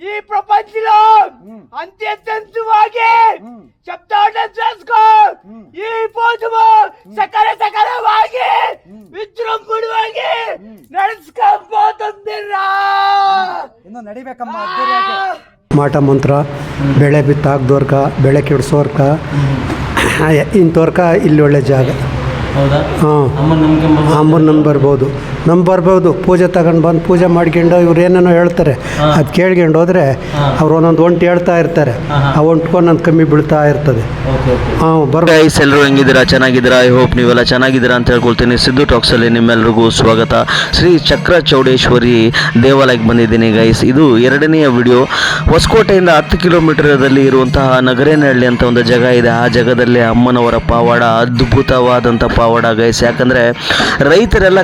ಈ ಪ್ರಪಂಚಲೋ ప్రపంచంలో అంత్యంతವಾಗಿ ಶಬ್ದವನ್ನು చేసుకో ಈ ಪೂಜವು ಸಕಲ ಸಕಲವಾಗಿ ವಿಜೃಂಭಣವಾಗಿ ನಡೆಸ್ಕೊಂಬೋದನ್ನಿರಾ ಇನ್ನು ನಡಿಬೇಕಮ್ಮ ಮಾಟ ಮಂತ್ರ ಬೆಳೆ ಬಿತ್ತಾಗ್ದೋರ್ಕ ಬೆಳೆ ಕೆಡಿಸೋರ್ಕ. ಇಂಥವ್ರಕ ಇಲ್ಲಿ ಒಳ್ಳೆ ಜಾಗ. ಹೌದಾ? ಹಾಂ ಅಮ್ಮ ನಂಬಿ ಬರ್ಬೋದು. ನಮ್ಮ ಬರ್ಬೋದು ಪೂಜೆ ತಗೊಂಡು ಬಂದು ಪೂಜೆ ಮಾಡ್ಕೊಂಡು ಇವ್ರು ಏನೇನೋ ಹೇಳ್ತಾರೆ. ಅದು ಕೇಳ್ಕೊಂಡು ಹೋದ್ರೆ. ಅವ್ರು ಒಂದೊಂದು ಒಂಟು ಹೇಳ್ತಾ ಇರ್ತಾರೆ. ಆ ಒಂಟ್ಕೊಂಡು ನನ್ನ ಕಮ್ಮಿ ಬೀಳ್ತಾ ಇರ್ತದೆ. Okay okay. ಹಾಂ ಬರ್ಬೋದು ಗೈಸ್ ಎಲ್ಲರೂ ಹೆಂಗಿದ್ದೀರಾ? ಚೆನ್ನಾಗಿದ್ದೀರಾ? ಐ ಹೋಪ್ ನೀವೆಲ್ಲ ಚೆನ್ನಾಗಿದ್ದೀರಾ ಅಂತ ಹೇಳ್ಕೊಳ್ತೀನಿ. ಸಿದ್ದು ಟಾಕ್ಸಲ್ಲಿ ನಿಮ್ಮೆಲ್ಲರಿಗೂ ಸ್ವಾಗತ. ಶ್ರೀ ಚಕ್ರ ಚೌಡೇಶ್ವರಿ ದೇವಾಲಯಕ್ಕೆ ಬಂದಿದ್ದೀನಿ ಗೈಸ್ ಇದು ಎರಡನೆಯ ವಿಡಿಯೋ ಹೊಸಕೋಟೆಯಿಂದ ಹತ್ತು ಕಿಲೋಮೀಟರ್ದಲ್ಲಿ ಇರುವಂತಹ ನಗರೇನಹಳ್ಳಿ ಅಂತ ಒಂದು ಜಾಗ ಇದೆ. ಆ ಜಾಗದಲ್ಲಿ ಅಮ್ಮನವರ ಪಾವಾಡ ಅದ್ಭುತವಾದಂಥ ಪಾವಾಡ ಗೈಸ್ ಯಾಕಂದರೆ ರೈತರೆಲ್ಲ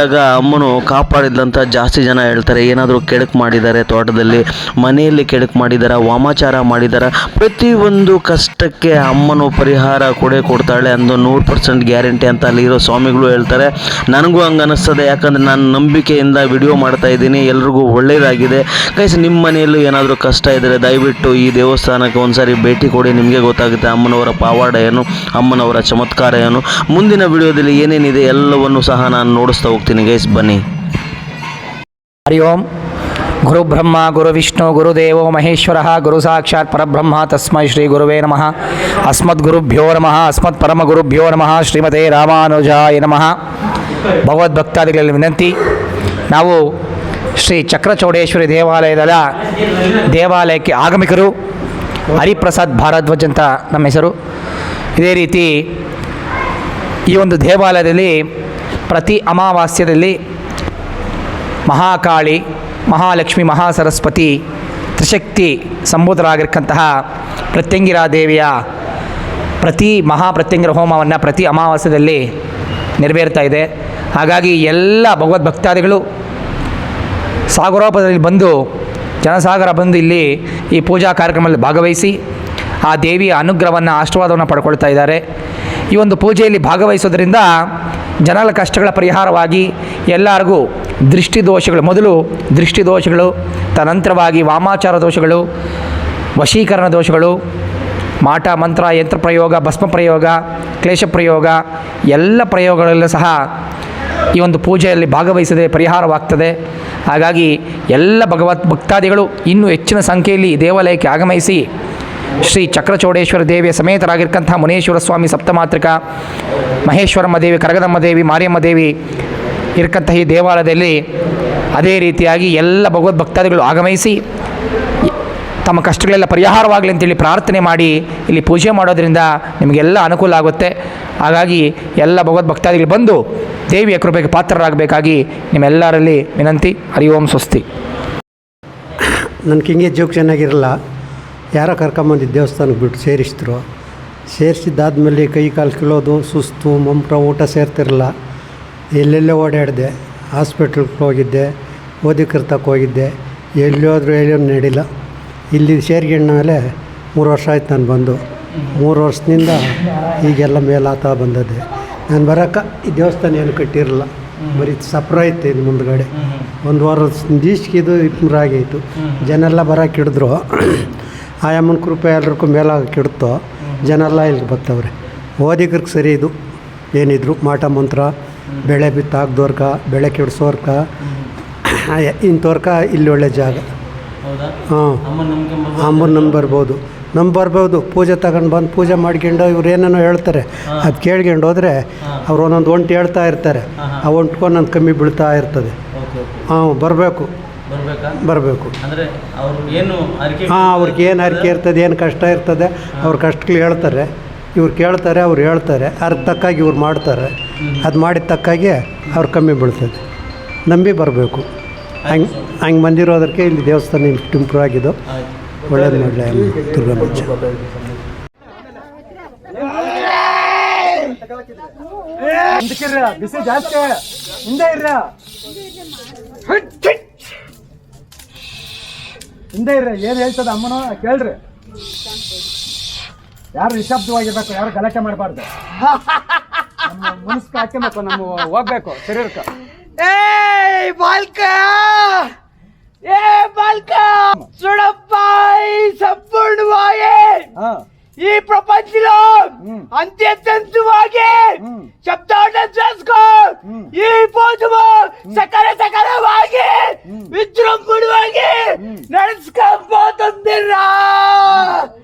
ಕಷ್ಟದಲ್ಲಿದ್ದಾಗ ಅಮ್ಮನು ಕಾಪಾಡಿದ್ಲಂತ ಜಾಸ್ತಿ ಜನ ಹೇಳ್ತಾರೆ, ಏನಾದರೂ ಕೆಡಕ್ ಮಾಡಿದ್ದಾರೆ ತೋಟದಲ್ಲಿ, ಮನೆಯಲ್ಲಿ ಕೆಡಕ್ ಮಾಡಿದ್ದಾರೆ ವಾಮಾಚಾರ ಮಾಡಿದ್ದಾರೆ ಪ್ರತಿಯೊಂದು ಕಷ್ಟಕ್ಕೆ ಅಮ್ಮನು ಪರಿಹಾರ ಕೊಡೆ ಕೊಡ್ತಾಳೆ ಅಂದು ನೂರು ಪರ್ಸೆಂಟ್ ಗ್ಯಾರಂಟಿ ಅಂತ ಅಲ್ಲಿರೋ ಸ್ವಾಮಿಗಳು ಹೇಳ್ತಾರೆ. ನನಗೂ ಹಂಗೆ ಅನ್ನಿಸ್ತದೆ ಯಾಕಂದರೆ ನಾನು ನಂಬಿಕೆಯಿಂದ ವಿಡಿಯೋ ಮಾಡ್ತಾ ಇದ್ದೀನಿ, ಎಲ್ರಿಗೂ ಒಳ್ಳೆಯದಾಗಿದೆ ಕೈಸ್ ನಿಮ್ಮ ಮನೆಯಲ್ಲೂ ಏನಾದರೂ ಕಷ್ಟ ಇದ್ದರೆ ದಯವಿಟ್ಟು ಈ ದೇವಸ್ಥಾನಕ್ಕೆ ಒಂದ್ಸಾರಿ ಭೇಟಿ ಕೊಡಿ, ನಿಮಗೆ ಗೊತ್ತಾಗುತ್ತೆ ಅಮ್ಮನವರ ಪಾವಾಡ ಏನು ಅಮ್ಮನವರ ಚಮತ್ಕಾರ ಏನು ಮುಂದಿನ ವಿಡಿಯೋದಲ್ಲಿ ಏನೇನಿದೆ ಎಲ್ಲವನ್ನು ಸಹ ನಾನು ನೋಡಿಸ್ತಾ ಹೋಗ್ತೀನಿ. ಗೈಸ್ ಬನ್ನಿ. ಹರಿ ಓಂ. ಗುರು ಬ್ರಹ್ಮ, ಗುರು ವಿಷ್ಣು ಗುರುದೇವೋ ಮಹೇಶ್ವರ, ಗುರು ಸಾಕ್ಷಾತ್ ಪರಬ್ರಹ್ಮ ತಸ್ಮೈ ಶ್ರೀ ಗುರುವೇ ನಮಃ. ಅಸ್ಮದ್ ಗುರುಭ್ಯೋ ನಮಃ ಅಸ್ಮತ್ ಪರಮ ಗುರುಭ್ಯೋ ನಮಃ, ಶ್ರೀಮತೇ ರಾಮಾನುಜಾಯ ನಮಃ. ಭಗವದ್ಭಕ್ತಾದಿಗಳಲ್ಲಿ ವಿನಂತಿ. ನಾವು ಶ್ರೀ ಚಕ್ರಚೌಡೇಶ್ವರಿ ದೇವಾಲಯದ ದೇವಾಲಯಕ್ಕೆ ಆಗಮಿಕರು. ಹರಿಪ್ರಸಾದ್ ಭಾರದ್ವಾಜ್ ಅಂತ ನಮ್ಮ ಹೆಸರು. ಇದೇ ರೀತಿ ಈ ಒಂದು ದೇವಾಲಯದಲ್ಲಿ ಪ್ರತಿ ಅಮಾವಾಸ್ಯದಲ್ಲಿ ಮಹಾಕಾಳಿ, ಮಹಾಲಕ್ಷ್ಮಿ, ಮಹಾಸರಸ್ವತಿ, ತ್ರಿಶಕ್ತಿ ಸಂಬೋಧರಾಗಿರ್ತಕ್ಕಂತಹ ಪ್ರತ್ಯಂಗಿರಾ ದೇವಿಯ ಪ್ರತಿ ಮಹಾಪ್ರತ್ಯಂಗಿರ ಹೋಮವನ್ನು ಪ್ರತಿ ಅಮಾವಾಸ್ಯದಲ್ಲಿ ನೆರವೇರ್ತಾ ಇದೆ. ಹಾಗಾಗಿ ಎಲ್ಲ ಭಗವದ್ಭಕ್ತಾದಿಗಳು ಸಾಗರೋಪದಲ್ಲಿ ಬಂದು, ಜನಸಾಗರ ಬಂದು ಇಲ್ಲಿ ಈ ಪೂಜಾ ಕಾರ್ಯಕ್ರಮದಲ್ಲಿ ಭಾಗವಹಿಸಿ ಆ ದೇವಿಯ ಅನುಗ್ರಹವನ್ನು ಆಶೀರ್ವಾದವನ್ನು ಪಡ್ಕೊಳ್ತಾ ಇದ್ದಾರೆ. ಈ ಒಂದು ಪೂಜೆಯಲ್ಲಿ ಭಾಗವಹಿಸೋದ್ರಿಂದ ಜನರ ಕಷ್ಟಗಳ ಪರಿಹಾರವಾಗಿ ಎಲ್ಲರಿಗೂ ದೃಷ್ಟಿ ದೋಷಗಳು, ಮೊದಲು ದೃಷ್ಟಿ ದೋಷಗಳು, ತದನಂತರವಾಗಿ ವಾಮಾಚಾರ ದೋಷಗಳು, ವಶೀಕರಣ ದೋಷಗಳು, ಮಾಟ, ಮಂತ್ರ, ಯಂತ್ರ ಪ್ರಯೋಗ, ಭಸ್ಮ ಪ್ರಯೋಗ, ಕ್ಲೇಶ ಪ್ರಯೋಗ, ಎಲ್ಲ ಪ್ರಯೋಗಗಳಲ್ಲೂ ಸಹ ಈ ಒಂದು ಪೂಜೆಯಲ್ಲಿ ಭಾಗವಹಿಸದೆ ಪರಿಹಾರವಾಗ್ತದೆ. ಹಾಗಾಗಿ ಎಲ್ಲ ಭಗವತ್ ಭಕ್ತಾದಿಗಳು ಇನ್ನೂ ಹೆಚ್ಚಿನ ಸಂಖ್ಯೆಯಲ್ಲಿ ದೇವಾಲಯಕ್ಕೆ ಆಗಮಿಸಿ ಶ್ರೀ ಚಕ್ರಚೌಡೇಶ್ವರ ದೇವಿಯ ಸಮೇತರಾಗಿರ್ತಕ್ಕಂಥ ಮುನೇಶ್ವರ ಸ್ವಾಮಿ ಸಪ್ತಮಾತ್ರಿಕ ಮಹೇಶ್ವರಮ್ಮ ದೇವಿ, ಕರಗದಮ್ಮ ದೇವಿ, ಮಾರಿಯಮ್ಮ ದೇವಿ ಇರಕ್ಕಂಥ ಈ ದೇವಾಲಯದಲ್ಲಿ ಅದೇ ರೀತಿಯಾಗಿ ಎಲ್ಲ ಭಗವದ್ ಭಕ್ತಾದಿಗಳು ಆಗಮಿಸಿ ತಮ್ಮ ಕಷ್ಟಗಳೆಲ್ಲ ಪರಿಹಾರವಾಗಲಿ ಅಂತೇಳಿ ಪ್ರಾರ್ಥನೆ ಮಾಡಿ ಇಲ್ಲಿ ಪೂಜೆ ಮಾಡೋದರಿಂದ ನಿಮಗೆಲ್ಲ ಅನುಕೂಲ ಆಗುತ್ತೆ. ಹಾಗಾಗಿ ಎಲ್ಲ ಭಗವದ್ ಭಕ್ತಾದಿಗಳು ಬಂದು ದೇವಿಯ ಕೃಪೆಗೆ ಪಾತ್ರರಾಗಬೇಕಾಗಿ ನಿಮ್ಮೆಲ್ಲರಲ್ಲಿ ವಿನಂತಿ. ಹರಿ ಓಂ ಸ್ವಸ್ತಿ. ನನಗೆ ಹಿಂಗೆ ಜೋಕ್ ಚೆನ್ನಾಗಿರಲ್ಲ. ಯಾರೋ ಕರ್ಕೊಂಬಂದು ದೇವಸ್ಥಾನಕ್ಕೆ ಬಿಟ್ಟು ಸೇರಿಸಿದ್ರು. ಸೇರಿಸಿದ್ದಾದ್ಮೇಲೆ ಕೈ ಕಾಲು ಕೀಳೋದು ಸುಸ್ತು ಮಂಪ್ರ ಊಟ ಸೇರ್ತಿರಲ್ಲ ಎಲ್ಲೆಲ್ಲೇ ಓಡಾಡಿದೆ. ಹಾಸ್ಪಿಟ್ಲ್ಗೆ ಹೋಗಿದ್ದೆ ಓದಿಕರ್ತಕ್ಕೆ ಹೋಗಿದ್ದೆ. ಎಲ್ಲಿ ಹೋದ್ರೂ ಎಲ್ಲೂ ನಡಿಲ್ಲ. ಇಲ್ಲಿ ಸೇರ್ಕೊಂಡ ಮೇಲೆ ಮೂರು ವರ್ಷ ಆಯ್ತು ನಾನು ಬಂದು. ಮೂರು ವರ್ಷದಿಂದ ಈಗೆಲ್ಲ ಮೇಲಾತ ಬಂದದ್ದೆ. ನಾನು ಬರೋಕ್ಕ ಈ ದೇವಸ್ಥಾನ ಏನು ಕಟ್ಟಿರಲ್ಲ. ಬರೀ ಸಪ್ರ ಐತೆ ಇನ್ನು ಮುಂದ್ಗಡೆ. ಒಂದು ವಾರ ದೀಸ್ಗೆ ಇದು ಜನೆಲ್ಲ ಆಗೈತು ಜನ ಎಲ್ಲ ಬರೋಕೆ ಹಿಡಿದ್ರು. ಆ ಅಮ್ಮನ ಕೃಪೆ ಎಲ್ರಿಗೂ ಮೇಲಾಗಕ್ಕೆ ಹಿಡ್ತು ಜನ ಎಲ್ಲ ಇಲ್ಲಿಗೆ ಬರ್ತವ್ರೆ ಓದಿಗ್ರಿಗೆ ಸರಿ ಇದು. ಏನಿದ್ರು ಮಾಟ ಮಂತ್ರ ಬೆಳೆ ಬಿತ್ತಾಕ್ದೋರ್ಕ ಬೆಳೆ ಕೆಡಿಸೋರ್ಕ. ಇಂಥವ್ರಕ ಇಲ್ಲಿ ಒಳ್ಳೆ ಜಾಗ. ಹಾಂ. ಅಮ್ಮನ ನಮ್ಮ ಬರ್ಬೋದು? ನಮ್ಮ ಬರ್ಬೋದು. ಪೂಜೆ ತಗೊಂಡು ಬಂದು ಪೂಜೆ ಮಾಡ್ಕೊಂಡು ಇವ್ರು ಏನೇನೋ ಹೇಳ್ತಾರೆ. ಅದು ಕೇಳ್ಕೊಂಡು ಹೋದರೆ ಅವ್ರು ಒಂದೊಂದು ಒಂಟು ಹೇಳ್ತಾ ಇರ್ತಾರೆ. ಆ ಒಂಟ್ಕೊಂಡು ಒಂದೊಂದು ಕಮ್ಮಿ ಬೀಳ್ತಾ ಇರ್ತದೆ. ಹಾಂ ಬರಬೇಕು. ಬರ್ಬೇಕಾ? ಬರಬೇಕು. ಅಂದ್ರೆ ಅವ್ರು ಏನು ಅರಿಕೆ ಹಾಂ ಅವ್ರಿಗೆ ಏನು ಅರಿಕೆ ಇರ್ತದೆ ಏನು ಕಷ್ಟ ಇರ್ತದೆ ಅವ್ರ ಕಷ್ಟಗಳು ಹೇಳ್ತಾರೆ. ಇವ್ರು ಕೇಳ್ತಾರೆ ಅವ್ರು ಹೇಳ್ತಾರೆ. ಅದ್ರ ತಕ್ಕಾಗಿ ಇವ್ರು ಮಾಡ್ತಾರೆ. ಅದು ಮಾಡಿದ ತಕ್ಕಾಗೆ ಅವ್ರು ಕಮ್ಮಿ ಬೀಳ್ತದೆ. ನಂಬಿ ಬರಬೇಕು. ಹಂಗೆ ಹಂಗೆ ಬಂದಿರೋದಕ್ಕೆ ಇಲ್ಲಿ ದೇವಸ್ಥಾನ ಇಂಪ್ರೂವ್ ಆಗಿದ್ದು. ಆಯ್ತು. ಒಳ್ಳೇದು ಮಾಡಲಿ ದುರ್ಗಾ ಹಿಂದಕ್ಕಿರ್ರ ಬಿಸಿ ಜಾಸ್ತಿ. ಹಿಂದೆ ಇರ್ರ. ಹಿಂದೆ ಇರ್ರಿ ಏನು ಹೇಳ್ತದ ಅಮ್ಮನ ಕೇಳ್ರಿ. ಯಾರು ನಿಶಬ್ದವಾಗಿರ್ಬೇಕು ಯಾರು ಗಲಾಟೆ ಮಾಡಬಾರ್ದು. ಮನಸ್ಕ ಹಾಕಬೇಕು ನಮ್ಮ ಹೋಗ್ಬೇಕು ಶರೀರಕ್ಕೆ. ಏಯ್ ಬಾಲ್ಕ! ಏ ಬಾಲ್ಕ! ಸುಡಪ್ಪ ಸಂಪೂರ್ಣವಾಗಿ! ಹಾ. ఈ ప్రపంచంలో అంత్యతంతువాగే శబ్దాటం చేసుకో. ఈ పోతుము సకర సకర వాగి. విజృంభుడు వాగి. నడుచుకోపోతుంది రా.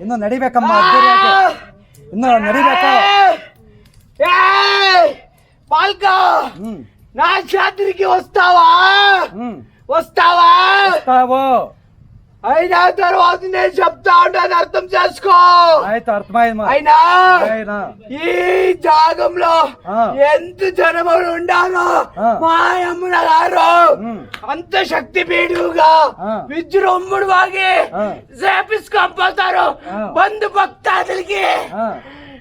ಇನ್ನು ನಡಿಬೇಕಮ್ಮ ಅದ್ದೂರಿಯಾಗಿ. ಇನ್ನು పాల్క. నా జాతికి వస్తావా? వస్తావా. అయినా తర్వాత నేను చెప్తా ఉంటాను అర్థం చేసుకో ಆಯ್ತು ಅರ್ಥಮಾಯ್ತು అయినా ಆಯ್ನಾ ఈ జాగంలో ఆ. ఎంత జనములు ఉండాలో ఆ. మా అమ్ముల గారు ಹ್ಮ್ అంత శక్తి పీడుగా ఆ. విజృంభుడు వాగి ఆ. చేపించుకోపోతారు ఆ. బంధు భక్తాదులకి ಹಾ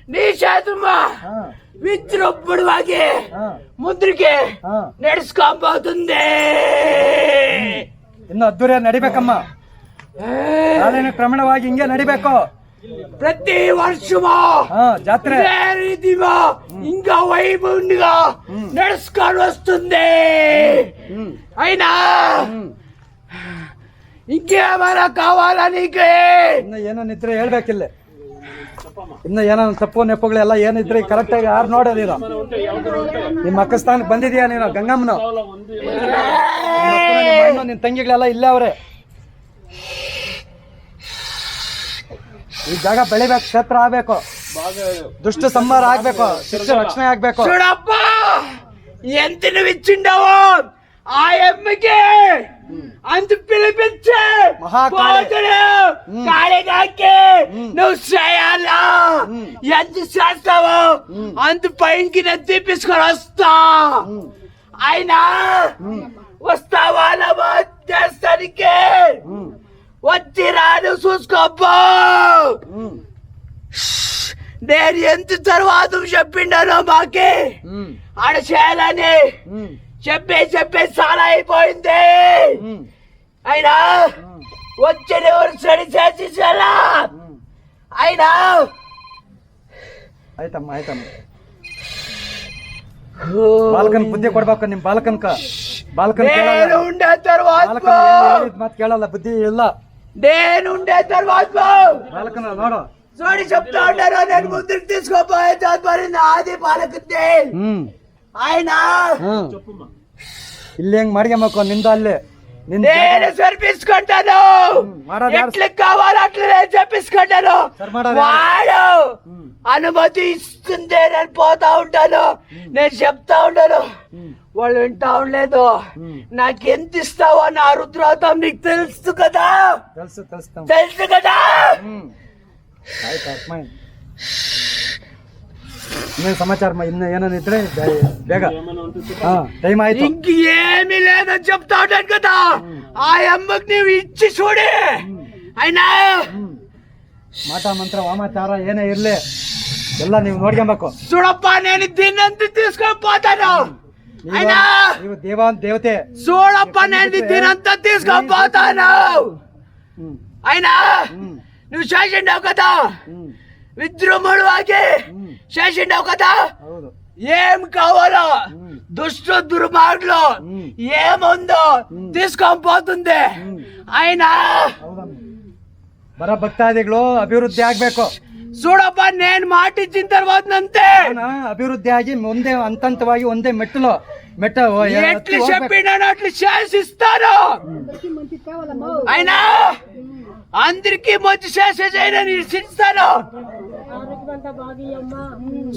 నీ చేతుమ్మా ಹಾ విజృంభుడు వాగి ಹಾ ముందుకి ಹಾ నడుచుకోబోతుంది ಇನ್ನು ಅದ್ದೂರಿಯಾಗಿ ನಡಿಬೇಕಮ್ಮ ಕಾಲಿನ ಕ್ರಮಣವಾಗಿ ಹಿಂಗೆ ನಡಿಬೇಕು ప్రతి వర్షము ಹಾ ಜಾತ್ರೆ ఇదే రీతిగా ఇంకా వైభవంగా నడుచుకొని వస్తుంది ಹ್ಮ್ అయినా ಹ್ಮ್ ఇంకేమైనా కావాలా నీకు ಇನ್ನು ಏನೋ ಇದ್ರೆ ಹೇಳ್ಬೇಕಿಲ್ಲ ಇನ್ನು ಏನೋ ತಪ್ಪು ನೆಪ್ಪುಗಳೆಲ್ಲ ಏನಿದ್ರೆ ಕರೆಕ್ಟ್ ಆಗಿ ಯಾರು ನೋಡೋದು ನೀನು ನಿಮ್ಮ ಅಕ್ಕಸ್ಥಾನಕ್ಕೆ ಬಂದಿದ್ಯಾ ನೀನು ಗಂಗಮ್ಮನು ನಿನ್ನ ತಂಗಿಗಳೆಲ್ಲ ಇಲ್ಲೇ ಅವ್ರೆ ಈ ಜಾಗ ಬೆಳಿಬೇಕು ಕ್ಷೇತ್ರ ಆಗ್ಬೇಕು ದುಷ್ಟ ಸಂಹಾರ ಆಗ್ಬೇಕು ಶಿಕ್ಷೆ ರಕ್ಷಣೆ ಆಗ್ಬೇಕು చూడప్ప ఎంత నువ్వు ఇచ్చిండవు ఆ అమ్మకి అంత పిలిపించే మహాకాళి. పోతుడు కాళిగాకి నువ్వు చేయాలా ఎంత చేస్తావు అంత పైకి నేను తీపించుకొని వస్తా అయినా వస్తావా నా చేస్తానికి ಹ್ಮ್ వచ్చి రాను చూసుకోపో ಹ್ಮ್ నేను ఎంత తర్వాత చెప్పిండానో మాకి ಹ್ಮ್ ఆడ చేయాలని ಹ್ಮ್ చెప్పే చెప్పే చాలా అయిపోయింది ಹ್ಮ್ అయినా వచ్చిన ఎవరు సరి చేసి చాలా ಹ್ಮ್ అయినా ಆಯ್ತಮ್ಮ ಆಯ್ತಮ್ಮ ಬಾಲಕನ್ ಬುದ್ಧಿ ಕೊಡ್ಬೇಕು ನಿಮ್ ಬಾಲಕನ್ಕ ಬಾಲಕನ್ నేను ಕೇಳಲ್ಲ ఉండే తర్వాత ಬಾಲಕನ್ ಏನ್ ಹೇಳಿದ್ ಮಾತ್ ಕೇಳಲ್ಲ ಬುದ್ಧಿ ಇಲ್ಲ నేను ఉండే తర్వాత ಬಾಲಕನ ನೋಡು చూడి చెప్తా ఉంటారు నేను ముందుకు తీసుకోపోయే తదుపరి నాది పాలకుంది ಹ್ಮ್ ఆయన ಹ್ಮ್ ಇಲ್ಲಿ ಹೆಂಗ್ ಮಾಡ್ಕೊಂಬೇಕು ನಿಂದ ಅಲ್ಲಿ ನಿಂದ నేను చేర్పించుకుంటాను ఎట్లు కావాలో అట్లా నేను చేపించుకుంటాను వాడు అనుమతి ఇస్తుందే నేను పోతా ఉంటాను. నేను చెప్తా ఉంటాను. వాళ్ళు వింటా ఉండలేదు. నాకు ఎంత ఇస్తావో నా రుద్రోతం నీకు తెలుసు కదా? తెలుసు కదా? ಇನ್ನೇನು ಸಮಾಚಾರ ಮ- ಇನ್ನು ಏನೇನು ಇದ್ರೆ ಬೇ- ಬೇಗ ಹಾ ಟೈಮ್ ಆಯ್ತು ఇంక ఏమీ లేదని చెప్తా ఉంటాను కదా ఆ అమ్మకి నువ్వు ఇచ్చి చూడే అయినా ಮಾಟ ಮಂತ್ರ ವಾಮಾಚಾರ ಏನೇ ಇರ್ಲಿ ಎಲ್ಲ ನೀವು ನೋಡ್ಕೊಬೇಕು చూడప్ప నేను దీన్నంతా తీసుకొని పోతాను ನೀವು అయినా ನೀವು ದೇವ ದೇವತೆ చూడప్ప నేను దీనంతా తీసుకొని పోతాను ಹ್ಮ್ అయినా ಹ್ಮ್ నువ్వు చేసిండావు కదా ಹ್ಮ್ విద్రుముడు వాకి ಹ್ಮ್ చేసిండావు కదా ಹೌದು ఏం కావాలో ಹ್ಮ್ దుష్ట దుర్మార్గులు ಹ್ಮ್ ఏముందో తీసుకొని పోతుంది ಹ್ಮ್ అయినా ಹೌದಮ್ಮ ಬರ ಭಕ್ತಾದಿಗಳು ಅಭಿವೃದ್ಧಿ ಆಗ್ಬೇಕು చూడప్ప నేను మాట ఇచ్చిన తర్వాత అంతే ಅವನ ಅಭಿವೃದ್ಧಿ ಆಗಿ ಒಂದೇ ಹಂತವಾಗಿ ಒಂದೇ ಮೆಟ್ಟಲು ಮೆಟ್ಟ ఎట్లు చెప్పినాను అట్లు చేసిస్తాను అయినా అందరికి మంచి చేసే చేయనని ఇస్తాను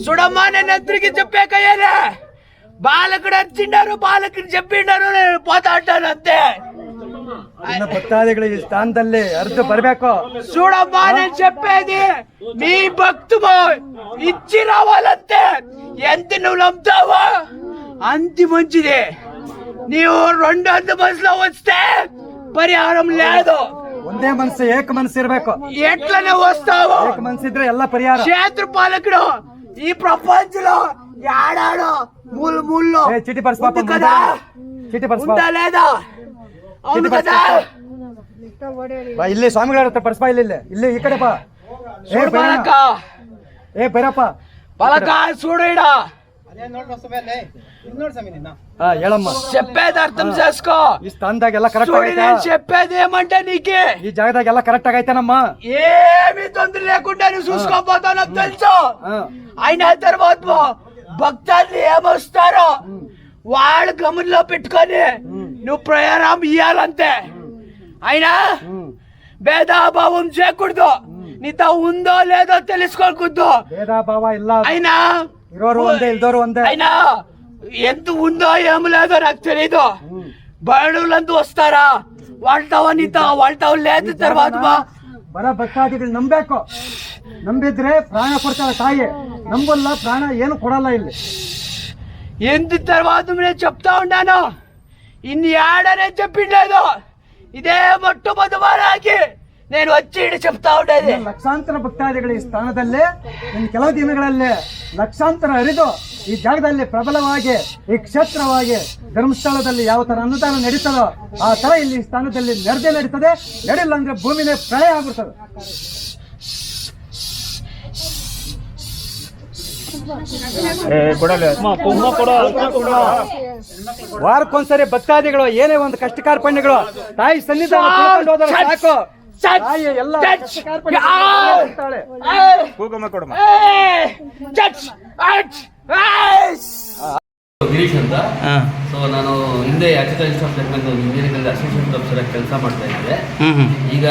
చూడమ్మా నేను అందరికి చెప్పాకయ్యానే బాలకుడు వచ్చిండారు బాలకుడు చెప్పిండారు నేను పోతా అంటాను అంతే ಇನ್ನು ಭಕ್ತಾದಿಗಳಿಗೆ ಈ ಸ್ಥಾನದಲ್ಲಿ ಅರ್ಧ ಬರ್ಬೇಕು చూడమ్మా నేను చెప్పేది మీ భక్తుము ఇచ్చి రావాలంతే ఎంత నువ్వు నమ్ముతావో అంత మంచిది నీవు రెండు అంత బస్సులో వస్తే పరిహారం లేదు ಒಂದೇ ಮನಸ್ಸು ಏಕ ಮನಸ್ಸು ಇರ್ಬೇಕು ఎట్లా నువ్వు వస్తావు ಏಕ ಮನಸ್ಸಿದ್ರೆ ಎಲ್ಲ ಪರಿಹಾರ క్షేత్ర పాలకుడు ఈ ప్రపంచంలో ఏడాడో మూలు మూల్లో ಏ ಚೀಟಿ ಪರ್ಸ್ ಪಾಪ ఉంది కదా ಚೀಟಿ ಪರ್ಸ್ ఉందా లేదా అవును ಚೀಟಿ ಪರ್ಸ್ కదా ಬಾ ಇಲ್ಲಿ ಸ್ವಾಮಿಗಳ ಹತ್ರ ಪರ್ಸ್ ಬಾ ಇಲ್ಲಿ ಇಲ್ಲಿ. ಇಲ್ಲಿ ಈ ಕಡೆ ಬಾ ಏ చూడు ಬೈರಣ್ಣ. బాలక ಏ ಬೈರಪ್ಪ బాలక చూడడా చెప్పేది అర్థం చేసుకో ఈ స్థానదాగెల్లా కరెక్ట్ నేను చెప్పేది ఏమంటే నీకే ఈ జాగదాగెల్లా కరెక్ట్ అయితేనమ్మా ఏమి తొందర లేకుండా నువ్వు చూసుకోపోతావు నాకు తెలుసు అయిన తర్వాత భక్తాలు ఏమొస్తారో వాళ్ళు గమనిలో పెట్టుకొని నువ్వు ప్రయాణం ఇయ్యాలంతే అయినా భేదాభావం చేయకూడదు నీతో ఉందో లేదో తెలుసుకోకూడదు అయినా ಇರೋರು ಒಂದೇ ಇಲ್ದೋರು ಒಂದೇ అయినా ఎంత ఉందో ఏం లేదో నాకు తెలీదు బయలులంతా వస్తారా వాళ్ళతో నీతో వాళ్ళతో లేదు తర్వాత బా- ಬರ ಭಕ್ತಾದಿಗಳು ನಂಬೇಕು ನಂಬಿದ್ರೆ ಪ್ರಾಣ ಕೊಡ್ತಾಳೆ ತಾಯಿ ನಂಬಲ್ಲ ಪ್ರಾಣ ಏನು ಕೊಡಲ್ಲ ಇಲ್ಲಿ ఎంత తర్వాత నేను చెప్తా ఉన్నాను ఇన్ని ఆడనే చెప్పిండలేదు ఇదే మొట్టమొదటి నేను వచ్చి ఈడ చెప్తా ఉండేది ಲಕ್ಷಾಂತರ ಭಕ್ತಾದಿಗಳು ಈ ಸ್ಥಾನದಲ್ಲಿ ಇನ್ನು ಕೆಲವು ದಿನಗಳಲ್ಲಿ ಲಕ್ಷಾಂತರ ಹರಿದು ಈ ಜಾಗದಲ್ಲಿ ಪ್ರಬಲವಾಗಿ ಈ ಕ್ಷೇತ್ರವಾಗಿ ಧರ್ಮಸ್ಥಳದಲ್ಲಿ ಯಾವ ತರ ಅನುದಾನ ನಡೀತದೋ ಆ ತರ ಇಲ್ಲಿ ಈ ಸ್ಥಾನದಲ್ಲಿ ನಡೆದೇ ನಡೀತದೆ ನಡಿಲ್ಲ ಅಂದ್ರೆ ಭೂಮಿನೇ ಪ್ರಳಯ ಆಗ್ಬಿಡ್ತದೆ ವಾರಕ್ಕೊಂದ್ಸರಿ ಭಕ್ತಾದಿಗಳು ಏನೇ ಒಂದು ಕಷ್ಟ ಕಾರ್ಪಣ್ಯಗಳು ತಾಯಿ ಸನ್ನಿಧಾನ ತಿಳ್ಕೊಂಡು ಹೋದ್ರೆ ಸಾಕು ಗಿರೀಶ್ ಅಂತ. ಸೊ ನಾನು ಹಿಂದೆ ಅಚಿತ ಇನ್ಸ್ಟಾಫ್ ಒಂದು ಇಂಜಿನಿಯರಿಂಗ್ ಅಸಿಸ್ಟೆಂಟ್ ಪ್ರೊಫೆಸರ್ ಕೆಲಸ ಮಾಡ್ತಾ ಇದ್ದೆ. ಈಗ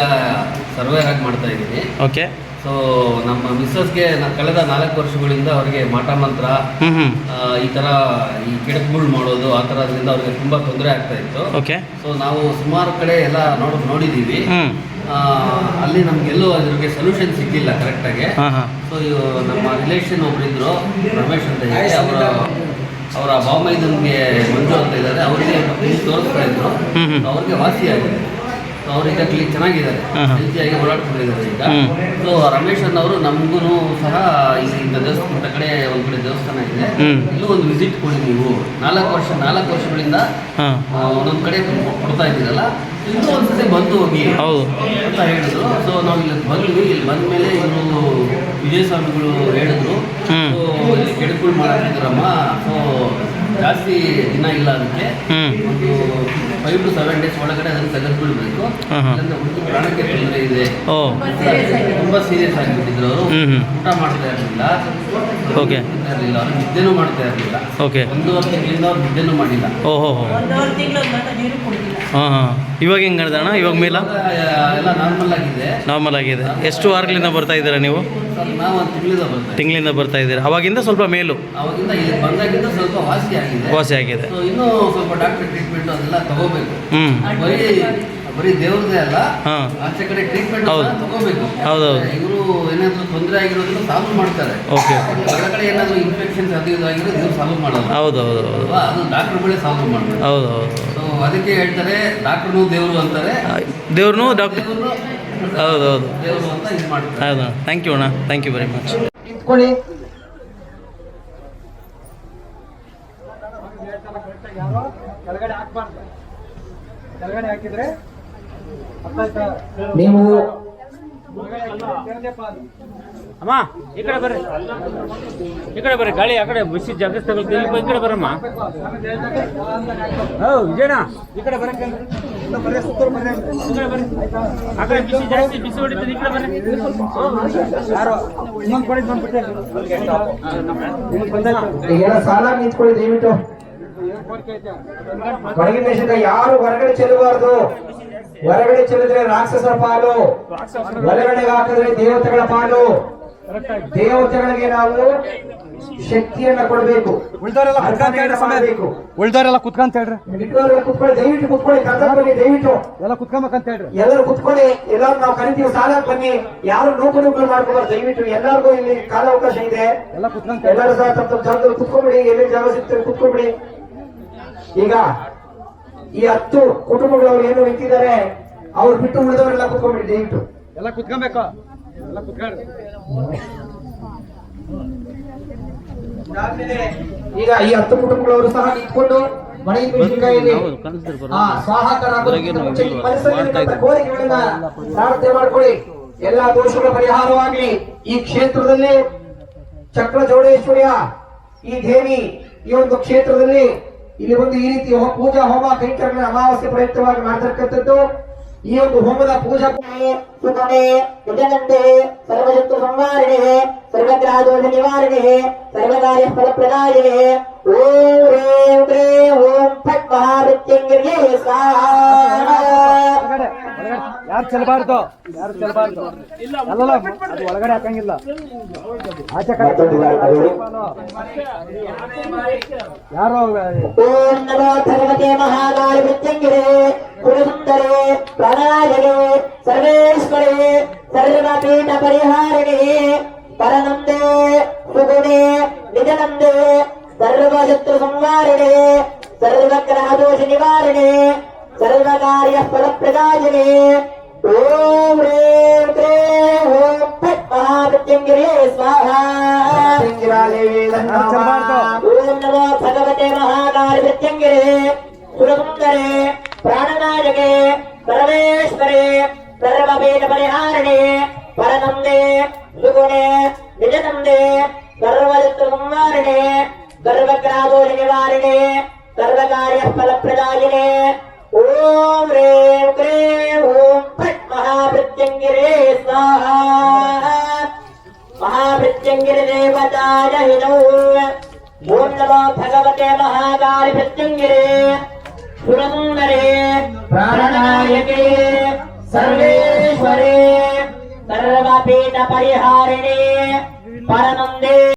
ಸರ್ವೇರ್ ಆಗಿ ಮಾಡ್ತಾ ಇದ್ದೀನಿ. ಓಕೆ ಸೊ ನಮ್ಮ ಮಿಸ್ಸಸ್ಗೆ ಗೆ ಕಳೆದ ನಾಲ್ಕು ವರ್ಷಗಳಿಂದ ಅವರಿಗೆ ಮಾಟ ಮಂತ್ರ ಈ ತರ ಈ ಕಿಡಕುಗಳು ಮಾಡೋದು ಆ ತರದ್ರಿಂದ ಅವ್ರಿಗೆ ತುಂಬಾ ತೊಂದರೆ ಆಗ್ತಾ ಇತ್ತು. ಓಕೆ ಸೊ ನಾವು ಸುಮಾರು ಕಡೆ ಎಲ್ಲ ನೋಡ್ ಆ, ಅಲ್ಲಿ ನಮಗೆಲ್ಲೂ ಅದ್ರಿಗೆ ಸೊಲ್ಯೂಷನ್ ಸಿಕ್ಕಿಲ್ಲ ಕರೆಕ್ಟಾಗಿ ಸೊ ನಮ್ಮ ರಿಲೇಷನ್ ಒಬ್ಬರಿದ್ರು ರಮೇಶ್ ಅಂತ ಹೇಳಿ ಅವರ ಅವರ ಬಾಮೈದನ್ಗೆ ಮಂಜು ಅಂತ ಇದ್ದಾರೆ. ಅವರಿಗೆ ತೋರಿಸ್ತಾ ಇದ್ರು. ಅವ್ರಿಗೆ ವಾಸಿ ಆಗಿದೆ ಸೊ ಅವ್ರಿಗೆ ಕ್ಲೀ ಚೆನ್ನಾಗಿದ್ದಾರೆ. ಹೆಲ್ತಿಯಾಗಿ ಓಡಾಡ್ಕೊಂಡಿದ್ದಾರೆ ಈಗ. ಸೊ ರಮೇಶ್ ಅನ್ನೋರು ನಮಗೂ ಸಹ ಇಲ್ಲಿ ಇಂಥ ದೇವಸ್ಥಾನ ಕಡೆ ಒಂದು ಕಡೆ ದೇವಸ್ಥಾನ ಇದೆ. ಇಲ್ಲೂ ಒಂದು ವಿಸಿಟ್ ಕೊಡಿ ನೀವು. ನಾಲ್ಕು ವರ್ಷ ನಾಲ್ಕು ವರ್ಷಗಳಿಂದ ಒಂದೊಂದು ಕಡೆ ಕೊಡ್ತಾ ಇದ್ದೀರಲ್ಲ. ಇನ್ನೂ ಒಂದ್ಸತಿ ಬಂದು ಹೋಗಿ ಹೌದು. ಅಂತ ಹೇಳಿದ್ರು. ಸೊ ನಾವು ಇಲ್ಲಿ ಬಂದ್ವಿ. ಇಲ್ಲಿ ಬಂದ ಮೇಲೆ ಇವರು ವಿಜಯ ಸ್ವಾಮಿಗಳು ಹೇಳಿದ್ರು. ಸೊ ಇಲ್ಲಿ ಕೆಡಕುಳು ಮಾಡ್ತಿದ್ರಮ್ಮ ಸೊ ಜಾಸ್ತಿ ದಿನ ಇಲ್ಲ ಅದಕ್ಕೆ. ಹ್ಮ್. ಒಂದು ಫೈವ್ ಟು ಸೆವೆನ್ ಡೇಸ್ ಒಳಗಡೆ ಅದನ್ನು ತೆಗೆದುಕೊಳ್ಬೇಕು. ಒಂದು ಹುಡುಗಿ ಪ್ರಾಣಕ್ಕೆ ತೊಂದರೆ ಇದೆ. ತುಂಬ ಸೀರಿಯಸ್ ಆಗಿಬಿಟ್ಟಿದ್ರು ಅವರು. ಊಟ ಮಾಡ್ತಾ ಇರಲಿಲ್ಲ. Okay. ಇರಲಿಲ್ಲ. ಅವ್ರು ನಿದ್ದೆನೂ ಮಾಡ್ತಾ ಇರಲಿಲ್ಲ. ಓಕೆ ಒಂದೂವರೆ ತಿಂಗಳಿಂದ ಅವ್ರು ನಿದ್ದೆನೂ ಮಾಡಿಲ್ಲ. ಓಹೋ ಹಾಂ ಹಾಂ. ಇವಾಗ ಹೆಂಗೆ ಅಣ್ಣ? ಇವಾಗ ಮೇಲ? ಎಲ್ಲ ನಾರ್ಮಲ್ ಆಗಿದೆ. ನಾರ್ಮಲ್ ಆಗಿದೆ. ಎಷ್ಟು ವಾರಗಳಿಂದ ಬರ್ತಾ ಇದ್ದೀರಾ ನೀವು? ಸ್ವಲ್ಪ ನಾವು ಒಂದು ತಿಂಗಳಿಂದ ಬರ್ತಾ ಇದ್ದೀವಿ. ತಿಂಗಳಿಂದ ಬರ್ತಾ ಇದ್ದೀರಾ? ಅವಾಗಿಂದ ಸ್ವಲ್ಪ ಮೇಲು? ಅವಾಗಿಂದ ಇಲ್ಲಿ ಬಂದಾಗಿಂದ ಸ್ವಲ್ಪ ವಾಸಿ ಆಗಿದೆ. ವಾಸಿ ಆಗಿದೆ. ಸೊ ಇನ್ನೂ ಸ್ವಲ್ಪ ಡಾಕ್ಟರ್ ಟ್ರೀಟ್ಮೆಂಟ್ ಅದೆಲ್ಲ ತಗೋಬೇಕು. ಹ್ಞೂ ಬರೀ ಬರೀ ದೇವ್ರದೇ ಅಲ್ಲ ಆಚೆ ಕಡೆ ಟ್ರೀಟ್ಮೆಂಟ್ ಹೌದು. ತಗೋಬೇಕು. ಹೌದೌದು. ಇವರು ಏನಾದ್ರು ತೊಂದರೆ ಆಗಿರೋದನ್ನ ಸಾಲ್ವ್ ಮಾಡ್ತಾರೆ. ಓಕೆ. ಕಡೆ ಏನಾದ್ರು ಇನ್ಫೆಕ್ಷನ್ಸ್ ಅದು ಇದು ಆಗಿರೋದು ಇವ್ರು ಸಾಲ್ವ್ ಮಾಡಲ್ಲ ಹೌದು ಹೌದು ಹೌದು. ಅದು ಡಾಕ್ಟ್ರುಗಳೇ ಸಾಲ್ವ್ ಮಾಡ್ತಾರೆ ಹೌದು ಹೌದು ಸೊ ಅದಕ್ಕೆ ಹೇಳ್ತಾರೆ ಡಾಕ್ಟ್ರು ದೇವರು ಅಂತಾರೆ. ದೇವ್ರನ್ನೂ ಡಾಕ್ಟರ್ ಹೌದು ಹೌದು. ದೇವರು ಅಂತ ಇದು ಮಾಡ್ತಾರೆ. ಹೌದು ಥ್ಯಾಂಕ್ ಯು ಅಣ್ಣ. ಥ್ಯಾಂಕ್ ಯು ವೆರಿ ಮಚ್ ಇಟ್ಕೊಳ್ಳಿ ಕೆಳಗಡೆ ಹಾಕ್ಬಾರ್ದು. ಕೆಳಗಡೆ ಹಾಕಿದ್ರೆ? ನೀವು ಅಮ್ಮ ಈ ಕಡೆ ಬರ್ರಿ. ಈ ಕಡೆ ಬರ್ರಿ ಗಾಳಿ ಆ ಕಡೆ ಬಿಸಿ ಜಾಗೃತಿ ತಗೊಳ್ತೀವಿ ಇಲ್ಲಿ ಈ ಕಡೆ ಬರಮ್ಮ. ಹೌ ವಿಜಯಣ ಈ ಕಡೆ ಬರಕ್ಕೆ ಈ ಕಡೆ ಬರ್ರಿ. ಆ ಕಡೆ ಬಿಸಿ ಜಾಸ್ತಿ ಬಿಸಿ ಹೊಡಿತದೆ ಈ ಕಡೆ ಬರ್ರಿ. ಯಾರು ಇನ್ನೊಂದು ಕೊಡಿ ಸಾಲ ನಿಂತ್ಕೊಳ್ಳಿ ದಯವಿಟ್ಟು. ಹೊರಗಿನ ದೇಶದ ಯಾರು ಹೊರಗಡೆ ಚೆಲ್ಲಬಾರ್ದು. ಹೊರಗಡೆ ಚೆಲ್ಲಿದ್ರೆ ರಾಕ್ಷಸರ ಪಾಲು. ಹೊರಗಡೆ ಹಾಕಿದ್ರೆ ದೇವತೆಗಳ ಪಾಲು. ದೇವತೆಗಳಿಗೆ ನಾವು ಶಕ್ತಿಯನ್ನ ಕೊಡಬೇಕು. ಉಳ್ದವರೆಲ್ಲ ಕುತ್ಕೊಂತ ಹೇಳ್ರಿ ಸಮಯ ಮಾಡಬೇಕು. ಉಳ್ದವರೆಲ್ಲ ಕುತ್ಕೊಂತ ಹೇಳ್ರಿ. ಇಟ್ಟವರೆಲ್ಲ ಕುತ್ಕೊಳ್ಳಿ ದಯವಿಟ್ಟು ಕುತ್ಕೊಳ್ಳಿ ಕರ್ತವ್ಯ ಬನ್ನಿ ದಯವಿಟ್ಟು. ಎಲ್ಲ ಕುತ್ಕೊಬೇಕಂತ ಹೇಳ್ರಿ. ಎಲ್ಲರೂ ಕುತ್ಕೊಳ್ಳಿ ಎಲ್ಲರೂ ನಾವು ಕರಿತೀವಿ ಸಾಲ ಬನ್ನಿ. ಯಾರು ನೂಕು ನೂಕಲು ಮಾಡ್ಕೋಬಾರ್ದು ದಯವಿಟ್ಟು. ಎಲ್ಲರಿಗೂ ಇಲ್ಲಿ ಕಾಲಾವಕಾಶ ಇದೆ. ಎಲ್ಲ ಕುತ್ಕೊಂತ ಎಲ್ಲರೂ ಸಹ ತಮ್ಮ ತಮ್ಮ ಜಾಗದಲ್ಲಿ ಕುತ್ಕೊಂಡ್ಬಿಡಿ ಎಲ್ಲಿ ಜಾಗ ಸಿಗ್ತದೆ ಕುತ್ಕೊಂಡ್ಬಿಡಿ ಈಗ ಈ ಹತ್ತು ಕುಟುಂಬಗಳು ಅವ್ರು ಏನು ನಿಂತಿದ್ದಾರೆ ಅವ್ರು ಬಿಟ್ಟು ಉಳಿದವರೆಲ್ಲ ಕುತ್ಕೊಂಡ್ಬಿಡಿ ದಯವಿಟ್ಟು. ಎಲ್ಲ ಕುತ್ಕೊಬೇಕು. ಎಲ್ಲ ಕುತ್ಕೊಂಡು. ಈಗ ಈ ಹತ್ತು ಕುಟುಂಬಗಳವರು ಸಹ ನಿಂತ್ಕೊಂಡು ಮೆಣಸಿನಕಾಯಿಯಲ್ಲಿ ಕೋರಿಕೆಗಳನ್ನ ಪ್ರಾರ್ಥನೆ ಮಾಡ್ಕೊಳ್ಳಿ. ಎಲ್ಲಾ ದೋಷಗಳ ಪರಿಹಾರವಾಗಿ ಈ ಕ್ಷೇತ್ರದಲ್ಲಿ ಚಕ್ರ ಜೋಡೇಶ್ವರಿಯ ಈ ದೇವಿ ಈ ಒಂದು ಕ್ಷೇತ್ರದಲ್ಲಿ ಇಲ್ಲಿ ಒಂದು ಈ ರೀತಿ ಪೂಜಾ ಹೋಮ ಕೈಂಕರ್ಯ ಅಮಾವಾಸ್ಯೆ ಪ್ರಯುಕ್ತವಾಗಿ ಮಾಡತಕ್ಕಂಥದ್ದು. ಈ ಒಂದು ಹೋಮದ ಪೂಜಾ ಸುಖಮೇ ನಿಜನಂದೆ ಸರ್ವಶತ್ರು ಸಂವಾರಿಣೆ ಸರ್ವಗ್ರಾದೋಷ ನಿವಾರಣೆ, ಸರ್ವಕಾರ್ಯ ಫಲಪ್ರದಾಯಿನಿ. ಓಂ ಕ್ರೀಂ ಓಂ ಫಟ್ ಮಹಾಮೃತ್ಯುಂಜಯೇ ಸ್ವಾಹಾ. ಯಾರು ಚೆಲ್ಲಬಾರ್ದು ಯಾರು ಚೆಲ್ಲಬಾರ್ದು ಅಲ್ಲಲ್ಲ, ಅದು ಒಳಗಡೆ ಹಾಕಂಗಿಲ್ಲ. ಆಚೆ ಕಡೆ. ಯಾರು ಓಂ ಸರ್ವಶತ್ರು ಸರ್ವಗ್ರಹ ದೋಷ ನಿವಾರಣೆ. ಸರ್ವಕಾರ್ಯ ಫಲಪ್ರದಾಯಿನೇ ಓಂ ಹ್ರೀಂ ಕ್ರೀಂ ಓಂ ಫಟ್ ಮಹಾಮೃತ್ಯುಂಜಯೇ ಸ್ವಾಹಾ ಓಂ ನಮೋ ಭಗವತೆ ಮಹಾಕಾಳಿ ಮೃತ್ಯುಂಜಯೇ ಸುರಸುಂದರೇ ಪ್ರಾಣನಾಯಕೆ ಪರಮೇಶ್ವರೇ ಸರ್ವವೇದ ಪರಿಹಾರಣೆ ಪರನಂದೆ ಸುಗುಣೆ ನಿಜನಂದೆ ಸರ್ವದತ್ತು ಸಂವಾರಣೆ ಸರ್ವಗ್ರಾದೋಷ ನಿವಾರಣೆ ಸರ್ವಕಾರ್ಯ ಫಲಪ್ರದಾಯಿನೆ ಓಂ ಹ್ರೀಂ ಕ್ರೀಂ ಓಂ ಫಟ್ ಮಹಾಮೃತ್ಯುಂಜಯೇ ಸ್ವಾಹಾ ಮಹಾಮೃತ್ಯುಂಜಯ ದೇವತಾಯ ವಿನೋ ಓಂ ನಮೋ ಭಗವತೆ ಮಹಾಕಾಳಿ ಮೃತ್ಯುಂಜಯೇ ಸುರಸುಂದರೇ ಪ್ರಾಣನಾಯಕೆ ಸರ್ವೇಶ್ವರೇ ಸರ್ವಪೀಠ ಪರಿಹಾರಿಣೆ ಪರನಂದೇ